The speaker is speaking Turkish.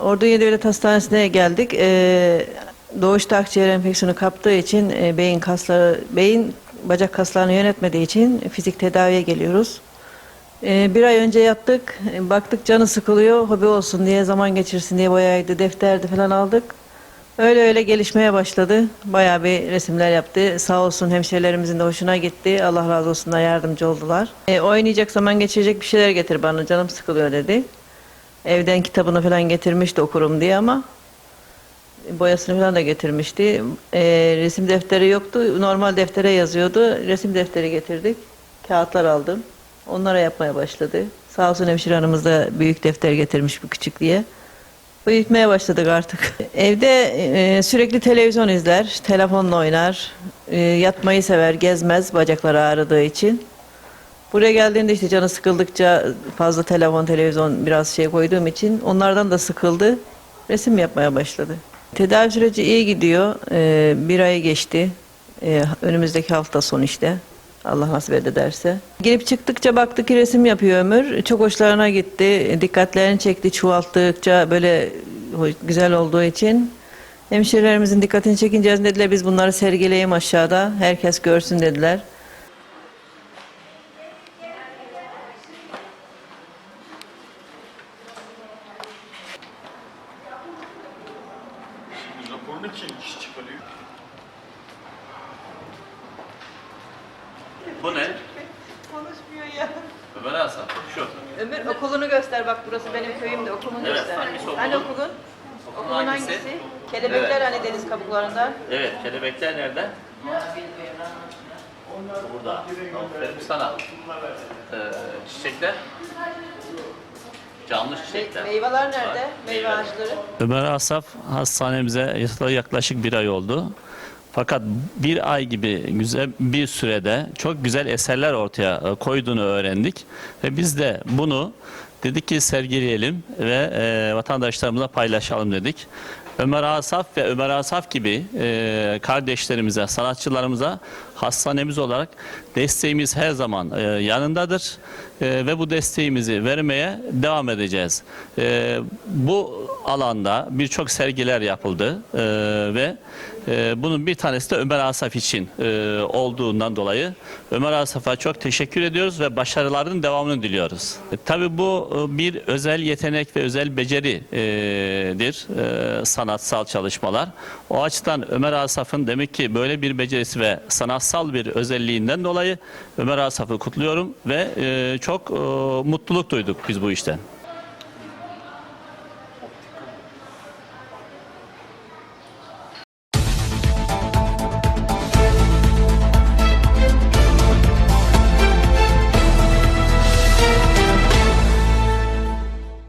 Ordu Yedi Devlet Hastanesi'ne geldik. Ee, doğuşta akciğer enfeksiyonu kaptığı için e, beyin kasları, beyin bacak kaslarını yönetmediği için fizik tedaviye geliyoruz. Ee, bir ay önce yattık. Ee, Baktık canı sıkılıyor. Hobi olsun diye zaman geçirsin diye boyaydı, defterdi falan aldık. Öyle öyle gelişmeye başladı. Bayağı bir resimler yaptı. Sağ olsun hemşehrilerimizin de hoşuna gitti. Allah razı olsun da yardımcı oldular. Ee, oynayacak zaman geçirecek bir şeyler getir bana. Canım sıkılıyor dedi. Evden kitabını falan getirmişti okurum diye ama boyasını falan da getirmişti. Ee, resim defteri yoktu. Normal deftere yazıyordu. Resim defteri getirdik. Kağıtlar aldım. Onlara yapmaya başladı. Sağ olsun hemşire hanımız da büyük defter getirmiş bu küçük diye. Büyütmeye başladık artık. Evde e, sürekli televizyon izler, telefonla oynar, e, yatmayı sever, gezmez bacakları ağrıdığı için. Buraya geldiğinde işte canı sıkıldıkça fazla telefon, televizyon biraz şey koyduğum için onlardan da sıkıldı. Resim yapmaya başladı. Tedavi süreci iyi gidiyor. Ee, bir ay geçti. Ee, önümüzdeki hafta sonu işte. Allah nasip ederse. Girip çıktıkça baktık ki resim yapıyor Ömür. Çok hoşlarına gitti. Dikkatlerini çekti çoğalttıkça böyle güzel olduğu için. Hemşirelerimizin dikkatini çekince dediler biz bunları sergileyeyim aşağıda. Herkes görsün dediler. Raporunu kim kişi çıkarıyor? Bu ne? Konuşmuyor ya. Ömer Hasan. Şu. Ömür okulunu göster bak burası benim köyümde okulunu Evet, göster. hangisi okulun? Hani okulun? Okulun Okulun hangisi? hangisi? Kelebekler Evet. hani deniz kabuklarında. Evet, kelebekler nerede? Burada. Aferin sana. Ee, çiçekler? Canlı çiçekler. Meyveler nerede? Meyve ağaçları. Ömer Asaf hastanemize yaklaşık bir ay oldu. Fakat bir ay gibi güzel bir sürede çok güzel eserler ortaya koyduğunu öğrendik. Ve biz de bunu dedik ki sergileyelim ve e, vatandaşlarımıza paylaşalım dedik. Ömer Asaf ve Ömer Asaf gibi e, kardeşlerimize, sanatçılarımıza hastanemiz olarak desteğimiz her zaman e, yanındadır E, ve bu desteğimizi vermeye devam edeceğiz. E, bu alanda birçok sergiler yapıldı e, ve e, bunun bir tanesi de Ömer Asaf için e, olduğundan dolayı Ömer Asaf'a çok teşekkür ediyoruz ve başarılarının devamını diliyoruz. E, tabii bu e, bir özel yetenek ve özel beceridir e, sanatsal çalışmalar. O açıdan Ömer Asaf'ın demek ki böyle bir becerisi ve sanatsal bir özelliğinden dolayı Ömer Asaf'ı kutluyorum ve e, çok e, mutluluk duyduk biz bu işten.